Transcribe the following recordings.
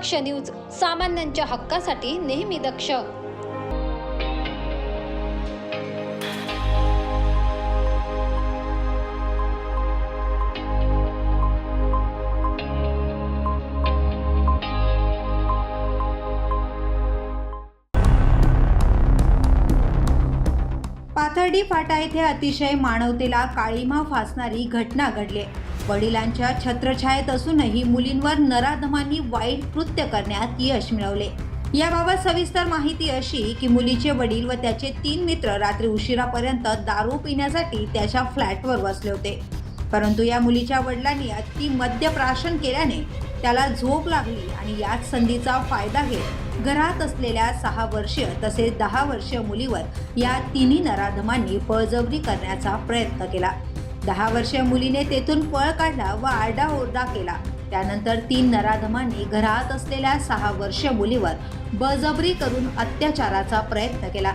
दक्ष news सामान्यांच्या हक्कासाठी नेहमी दक्ष. पाथर्डी फाटा येथे अतिशय मानवतेला काळीमा फासणारी घटना घडली वडिलांच्या छत्रछायेत असूनही मुलींवर नराधमांनी वाईट कृत्य करण्यात यश मिळवले. याबाबत सविस्तर माहिती अशी की मुलीचे वडील व त्याचे तीन मित्र रात्री उशिरापर्यंत दारू पिण्यासाठी त्याच्या फ्लॅटवर बसले होते. परंतु या मुलीच्या वडिलांनी अति मद्यप्राशन केल्याने त्याला झोप लागली आणि याच संधीचा फायदा घेत घरात असलेल्या सहा वर्षीय तसेच दहा वर्षीय मुलीवर या तिन्ही नराधमांनी बळजबरी करण्याचा प्रयत्न केला. दहा वर्षीय मुलीने तेथून पळ काढला व आरडाओरडा केला. त्यानंतर तीन नराधमांनी घरात असलेल्या सहा वर्षीय मुलीवर बळजबरी करून अत्याचाराचा प्रयत्न केला.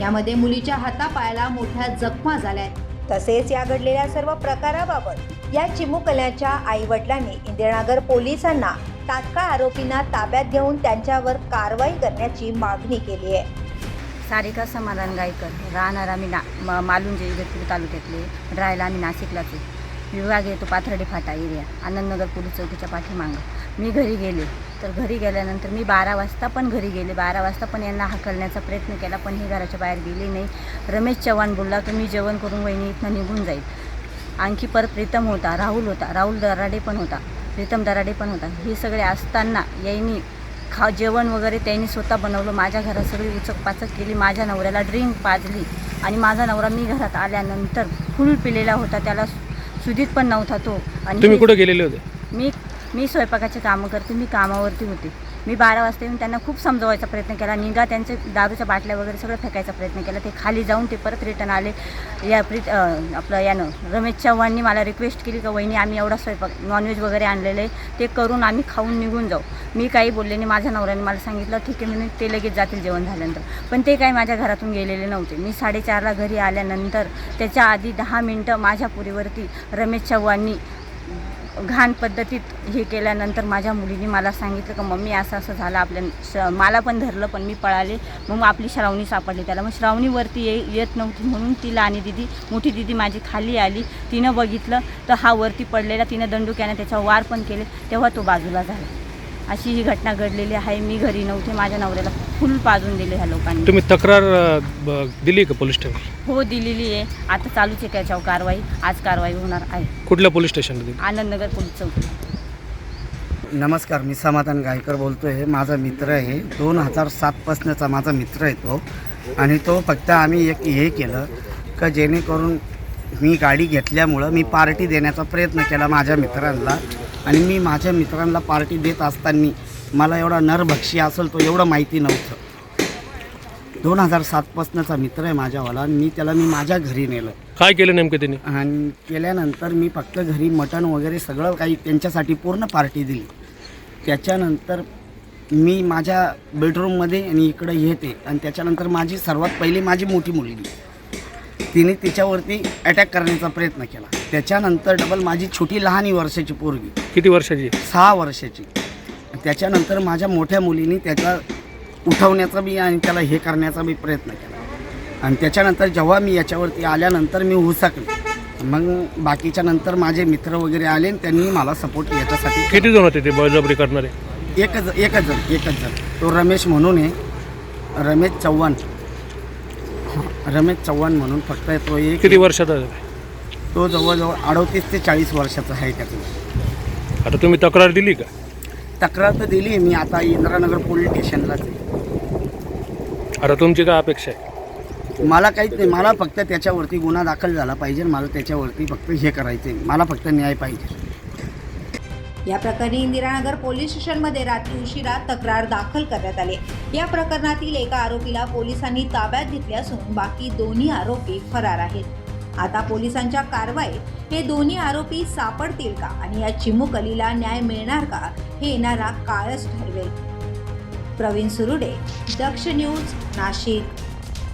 यामध्ये मुलीच्या हातापायाला मोठ्या जखमा झाल्या. तसेच या घडलेल्या सर्व प्रकाराबाबत या चिमुकल्याच्या आई वडिलांनी इंदिरानगर पोलिसांना तात्काळ आरोपींना ताब्यात घेऊन त्यांच्यावर कारवाई करण्याची मागणी केली आहे. सारिका समाधान गायकर राहणार आम्ही ना म मालुंजे इगतपुरी तालुक्यातले राहायला आम्ही नाशिकलाच आहे. विभाग येतो पाथर्डी फाटा एरिया आनंदनगर पोलीस चौकीच्या पाठीमागं. मी घरी गेले तर घरी गेल्यानंतर मी बारा वाजता पण घरी गेले. बारा वाजता पण यांना हाकलण्याचा प्रयत्न केला पण हे घराच्या बाहेर गेले नाही. रमेश चव्हाण बोलला की मी जेवण करून वहिनी इथनं निघून जाईल. आणखी परत प्रीतम होता राहुल होता राहुल दराडे पण होता प्रीतम दराडे पण होता. हे सगळे असताना यांनी खा जेवण वगैरे त्यांनी स्वतः बनवलं. माझ्या घरात सगळी उचक पाचक केली. माझ्या नवऱ्याला ड्रिंक पाजली. आणि माझा नवरा मी घरात आल्यानंतर फुल पिलेला होता. त्याला सुधीत पण नव्हता तो. आणि तुम्ही कुठे गेलेले होते? मी मी स्वयंपाकाचे कामं करते. मी कामावरती होते. मी बारा वाजता येऊन त्यांना खूप समजवायचा प्रयत्न केला. निघा त्यांचे दारूच्या बाटल्या वगैरे सगळं फेकायचा प्रयत्न केला. ते खाली जाऊन ते परत रिटर्न आले. या प्रीत आपलं यानं रमेश चव्हाणनी मला रिक्वेस्ट केली का वहिनी आम्ही एवढा स्वयंपाक नॉनव्हेज वगैरे आणलेलं आहे. ते करून आम्ही खाऊन निघून जाऊ. मी काही बोलले नाही. माझ्या नवऱ्याने मला सांगितलं ठीक आहे म्हणून ते लगेच जातील जेवण झाल्यानंतर. पण ते काही माझ्या घरातून गेलेले नव्हते. मी साडेचारला घरी आल्यानंतर त्याच्या आधी दहा मिनटं माझ्या पुरीवरती रमेश चव्हाणनी घाण पद्धतीत हे केल्यानंतर माझ्या मुलीने मला सांगितलं का मम्मी असं असं झालं. आपल्या श मला पण धरलं पण मी पळाले. मग आपली श्रावणी सापडली त्याला. मग श्रावणीवरती ये येत नव्हती. म्हणून तिला आणि दिदी मोठी दिदी माझी खाली आली. तिनं बघितलं तर हा वरती पडलेला तिनं दंडुक्याने त्याच्यावर वार पण केले. तेव्हा तो बाजूला झाला. अशी ही घटना घडलेली आहे. मी घरी नव्हते. माझ्या नवऱ्याला फुल पाजून दिले ह्या लोकांनी. तुम्ही तक्रार ब- दिली का पोलीस स्टेशन हो दिलेली आहे. आता चालूच आहे त्याच्यावर कारवाई. आज कारवाई होणार आहे. कुठल्या पोलीस स्टेशनला दिली? आनंदनगर पोलीस चौकी. नमस्कार मी समाधान गायकर बोलतो आहे माझा मित्र आहे. दोन हजार सातपासण्याचा माझा मित्र आहे तो. आणि तो फक्त आम्ही एक हे केलं का जेणेकरून मी गाडी घेतल्यामुळं मी पार्टी देण्याचा प्रयत्न केला माझ्या मित्रांना. आणि मी माझ्या मित्रांना पार्टी देत असताना मला एवढा नरभक्षी असेल तो एवढं माहिती नव्हतं. दोन हजार सातपासनाचा मित्र आहे माझ्यावाला आणि मी त्याला मी माझ्या घरी नेलं. काय केलं नेमकं त्यांनी? आणि केल्यानंतर मी फक्त घरी मटण वगैरे सगळं काही त्यांच्यासाठी पूर्ण पार्टी दिली. त्याच्यानंतर मी माझ्या बेडरूममध्ये आणि इकडं येते. आणि त्याच्यानंतर माझी सर्वात पहिली माझी मोठी मुलगी. तिने तिच्यावरती अटॅक करण्याचा प्रयत्न केला. त्याच्यानंतर डबल माझी छोटी लहान वर्षाची पोरगी. किती वर्षाची? सहा वर्षाची. त्याच्यानंतर माझ्या मोठ्या मुलीने त्याला उठवण्याचा बी आणि त्याला हे करण्याचा बी प्रयत्न केला. आणि त्याच्यानंतर जेव्हा मी याच्यावरती आल्यानंतर मी हुसकले. मग बाकीच्या नंतर माझे मित्र वगैरे आले आणि त्यांनी मला सपोर्ट याच्यासाठी. किती जण होते ते बळजबरी करणारे? एकच एकच जण एकच जण. तो रमेश म्हणून आहे. रमेश चव्हाण. रमेश चव्हाण म्हणून फक्त तो एक किती वर्षाचा आहे? तो जवळजवळ अडतीस ते चाळीस वर्षाचा आहे त्याचा आता तुम्ही तक्रार दिली का? तक्रार तर दिली मी आता इंदिरानगर पोलीस स्टेशनलाच आहे. आता तुमची काय अपेक्षा आहे? मला काहीच नाही मला फक्त त्याच्यावरती गुन्हा दाखल झाला पाहिजे मला त्याच्यावरती फक्त हे करायचं आहे मला फक्त न्याय पाहिजे. या प्रकरणी इंदिरानगर पोलीस स्टेशनमध्ये रात्री उशिरा तक्रार दाखल करण्यात आली. या प्रकरणातील एका आरोपीला पोलिसांनी ताब्यात घेतले असून बाकी दोन्ही आरोपी फरार आहेत. आता पोलिसांच्या कारवाईत हे दोन्ही आरोपी सापडतील का आणि या चिमुकलीला न्याय मिळणार का हे येणारा काळच ठरवेल. प्रवीण सुरुडे दक्ष न्यूज नाशिक.